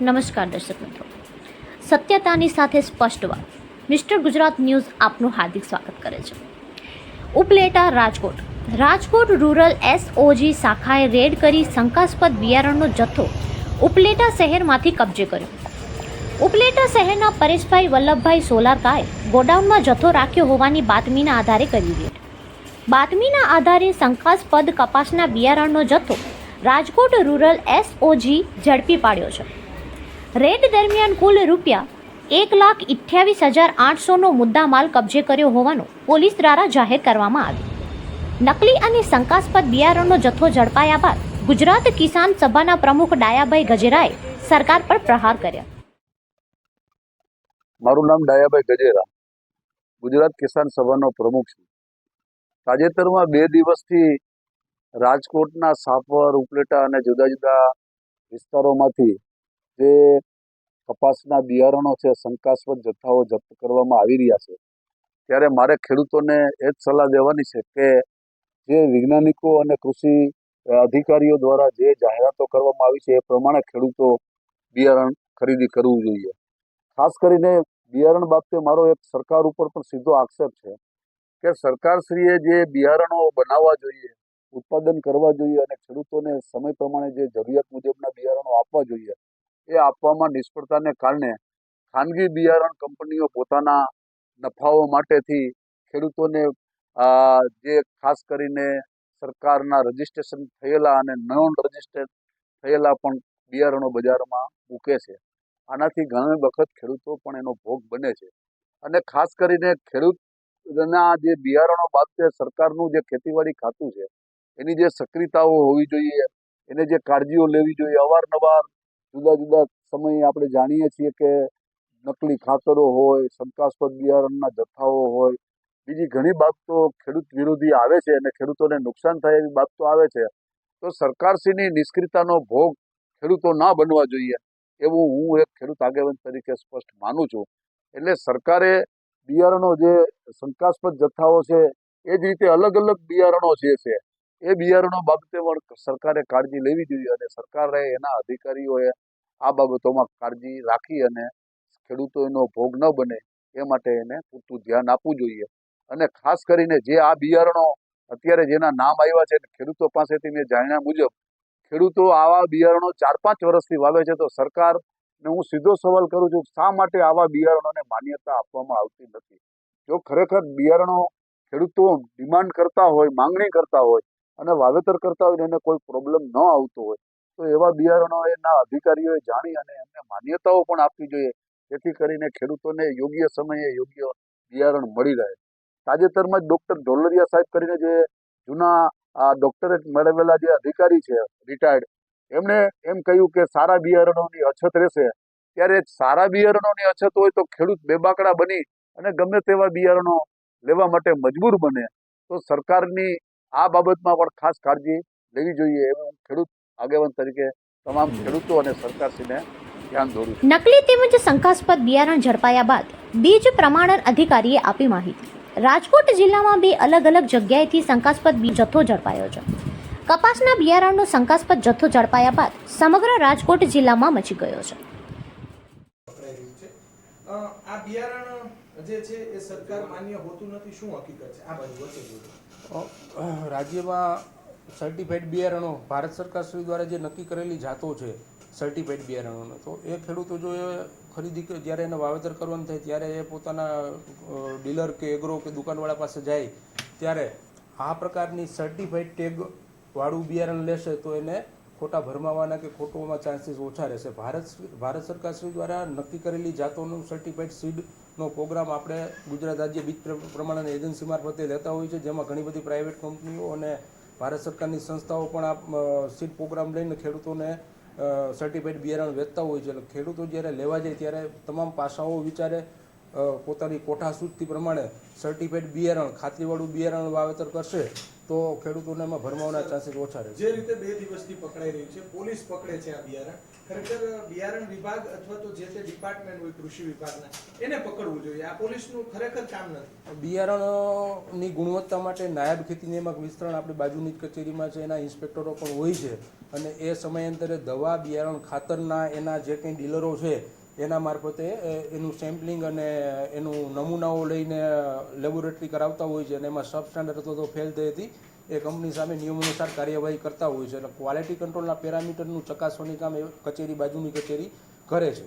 નમસ્કાર દર્શક મિત્રો. સત્યતાની સાથે સ્પષ્ટ વાત. મિસ્ટર ગુજરાત ન્યૂઝ આપનું હાર્દિક સ્વાગત કરે છે. ઉપલેટા રાજકોટ. રાજકોટ રૂરલ એસઓજી શાખાએ રેડ કરી શંકાસ્પદ બિયારણનો જથ્થો ઉપલેટા શહેરમાંથી કબજે કર્યો. ઉપલેટા શહેરના પરેશભાઈ વલ્લભભાઈ સોલારકાએ ગોડાઉનમાં જથ્થો રાખ્યો હોવાની બાતમીના આધારે કરી રેડ. બાતમીના આધારે શંકાસ્પદ કપાસના બિયારણનો જથ્થો રાજકોટ રૂરલ એસઓજી ઝડપી પાડ્યો છે. રેડ દરમિયાન કુલ રૂપિયા એક લાખ અઠ્યાવીસ હજાર આઠસોનો મુદ્દામાલ કબજે કર્યો હોવાનું પોલીસ દ્વારા જાહેર કરવામાં આવ્યું. નકલી અને શંકાસ્પદ બિયારણનો જથ્થો ઝડપાયા બાદ ગુજરાત કિસાન સભાના પ્રમુખ ડાયાભાઈ ગજેરાએ સરકાર પર પ્રહાર કર્યા. મારું નામ ડાયાભાઈ ગજેરા. ગુજરાત કિસાન સભાનો પ્રમુખ છું. તાજેતરમાં બે દિવસથી રાજકોટના સાપર, ઉપલેટા અને જુદા જુદા વિસ્તારોમાંથી જે કપાસના બિયારણો છે, શંકાસ્પદ જથ્થાઓ જપ્ત કરવામાં આવી રહ્યા છે, ત્યારે મારે ખેડૂતોને એ જ સલાહ દેવાની છે કે જે વૈજ્ઞાનિકો અને કૃષિ અધિકારીઓ દ્વારા જે જાહેરાતો કરવામાં આવી છે, એ પ્રમાણે ખેડૂતો બિયારણ ખરીદી કરવું જોઈએ. ખાસ કરીને બિયારણ બાબતે મારો એક સરકાર ઉપર પણ સીધો આક્ષેપ છે કે સરકારશ્રીએ જે બિયારણો બનાવવા જોઈએ, ઉત્પાદન કરવા જોઈએ અને ખેડૂતોને સમય પ્રમાણે જે જરૂરિયાત મુજબના બિયારણો આપવા જોઈએ એ આપવામાં નિષ્ફળતાને કારણે ખાનગી બિયારણ કંપનીઓ પોતાના નફાઓ માટેથી ખેડૂતોને જે ખાસ કરીને સરકારના રજિસ્ટ્રેશન થયેલા અને નોન રજિસ્ટર્ડ થયેલા પણ બિયારણો બજારમાં મૂકે છે. આનાથી ઘણી વખત ખેડૂતો પણ એનો ભોગ બને છે. અને ખાસ કરીને ખેડૂતના જે બિયારણો બાબતે સરકારનું જે ખેતીવાડી ખાતું છે, એની જે સક્રિયતાઓ હોવી જોઈએ, એને જે કાળજીઓ લેવી જોઈએ, અવારનવાર જુદા જુદા સમયે આપણે જાણીએ છીએ કે નકલી ખાતરો હોય, શંકાસ્પદ બિયારણના જથ્થાઓ હોય, બીજી ઘણી બાબતો ખેડૂત વિરોધી આવે છે અને ખેડૂતોને નુકસાન થાય એવી બાબતો આવે છે. તો સરકારશ્રીની નિષ્ક્રિયતાનો ભોગ ખેડૂતો ના બનવા જોઈએ એવું હું એક ખેડૂત આગેવાન તરીકે સ્પષ્ટ માનું છું. એટલે સરકારે બિયારણો જે શંકાસ્પદ જથ્થાઓ છે એ જ રીતે અલગ અલગ બિયારણો જે છે એ બિયારણો બાબતે પણ સરકારે કાળજી લેવી જોઈએ અને સરકારે એના અધિકારીઓએ આ બાબતોમાં કાળજી રાખી અને ખેડૂતો એનો ભોગ ન બને એ માટે એને પૂરતું ધ્યાન આપવું જોઈએ. અને ખાસ કરીને જે આ બિયારણો અત્યારે જેના નામ આવ્યા છે ખેડૂતો પાસેથી મેં જાણ્યા મુજબ, ખેડૂતો આવા બિયારણો ચાર પાંચ વર્ષથી વાવે છે તો સરકારને હું સીધો સવાલ કરું છું, શા માટે આવા બિયારણોને માન્યતા આપવામાં આવતી નથી? જો ખરેખર બિયારણો ખેડૂતો ડિમાન્ડ કરતા હોય, માંગણી કરતા હોય અને વાવેતર કરતા હોય એને કોઈ પ્રોબ્લેમ ન આવતો હોય તો એવા બિયારણો એના અધિકારીઓએ જાણી અને એમને માન્યતાઓ પણ આપવી જોઈએ. જેથી કરીને ખેડૂતોને યોગ્ય સમયે યોગ્ય બિયારણ મળી રહે. તાજેતરમાં જ ડૉક્ટર ઢોલરિયા સાહેબ કરીને જે જૂના, આ ડોક્ટરેટ મેળવેલા જે અધિકારી છે રિટાયર્ડ એમણે એમ કહ્યું કે સારા બિયારણોની અછત રહેશે. ત્યારે સારા બિયારણોની અછત હોય તો ખેડૂત બેબાકડા બની અને ગમે તેવા બિયારણો લેવા માટે મજબૂર બને. તો સરકારની આ બાબતમાં પણ ખાસ કાળજી લેવી જોઈએ, એવું ખેડૂત આગેવાન તરીકે તમામ ખેડૂતો અને સરકારશ્રીને ધ્યાન દોરું છું. નકલી તેમજ શંકાસ્પદ બિયારણ ઝડપાયા બાદ બીજ પ્રમાણન અધિકારીએ આપી માહિતી. રાજકોટ જિલ્લામાં બે અલગ અલગ જગ્યાએથી શંકાસ્પદ બી જથ્થો ઝડપાયો છે. કપાસના બિયારણનો શંકાસ્પદ જથ્થો ઝડપાયા બાદ સમગ્ર રાજકોટ જિલ્લામાં મચી ગયો છે. વપરાઈ રહ્યું છે અ, આ બિયારણ જે છે એ સરકાર માન્ય હોતું નથી શું હકીકત છે? આ બાજુ વચ્ચે જોડો અ, રાજ્યમાં સર્ટિફાઈડ બિયારણો ભારત સરકાર શ્રી દ્વારા જે નક્કી કરેલી જાતો છે સર્ટિફાઈડ બિયારણોનો, તો એ ખેડૂતો જો એ ખરીદી જ્યારે એને વાવેતર કરવાનું થાય, ત્યારે એ પોતાના ડીલર કે એગ્રો કે દુકાનવાળા પાસે જાય, ત્યારે આ પ્રકારની સર્ટિફાઈડ ટેગ વાળું બિયારણ લેશે તો એને ખોટા ભરમાવાના કે ખોટોમાં ચાન્સીસ ઓછા રહેશે. ભારત ભારત સરકાર શ્રી દ્વારા નક્કી કરેલી જાતોનું સર્ટિફાઈડ સીડનો પ્રોગ્રામ આપણે ગુજરાત રાજ્ય બીજ પ્રમાણે એજન્સી મારફતે લેતા હોઈએ છીએ, જેમાં ઘણી બધી પ્રાઇવેટ કંપનીઓ અને ભારત સરકારની સંસ્થાઓ પણ આ સીડ પ્રોગ્રામ લઈને ખેડૂતોને સર્ટિફાઈડ બિયારણ વેચતા હોય છે. એટલે ખેડૂતો જ્યારે લેવા જાય ત્યારે તમામ પાસાઓ વિચારે પોતાની કોઠા સૂચિ પ્રમાણે સર્ટિફાઈડ બિયારણ, ખાતરીવાળું બિયારણ વાવેતર કરશે તો ખેડૂતોને એમાં ભરમાવાના ચાન્સીસ ઓછા રહેશે. જે રીતે બે દિવસથી પકડાઈ રહ્યું છે, પોલીસ પકડે છે આ બિયારણ. ખરેખર બિયારણ વિભાગ અથવા તો જે તે ડિપાર્ટમેન્ટ હોય કૃષિ વિભાગના, એને પકડવું જોઈએ. આ પોલીસનું ખરેખર કામ નથી. બિયારણની ગુણવત્તા માટે નાયબ ખેતી નિયામક વિસ્તરણ આપણી બાજુની જ કચેરીમાં છે, એના ઇન્સ્પેક્ટરો પણ હોય છે. અને એ સમયાંતરે દવા, બિયારણ ખાતરના એના જે કંઈ ડીલરો છે, એના મારફતે એનું સેમ્પલિંગ અને એનું નમૂનાઓ લઈને લેબોરેટરી કરાવતા હોય છે અને એમાં સબસ્ટાન્ડર્ડ અથવા તો ફેલ થઈ હતી. એ કંપની સામે નિયમ અનુસાર કાર્યવાહી કરતા હોય છે. એટલે ક્વોલિટી કંટ્રોલના પેરામીટરનું ચકાસવાની કામ એ કચેરી બાજુની કચેરી કરે છે?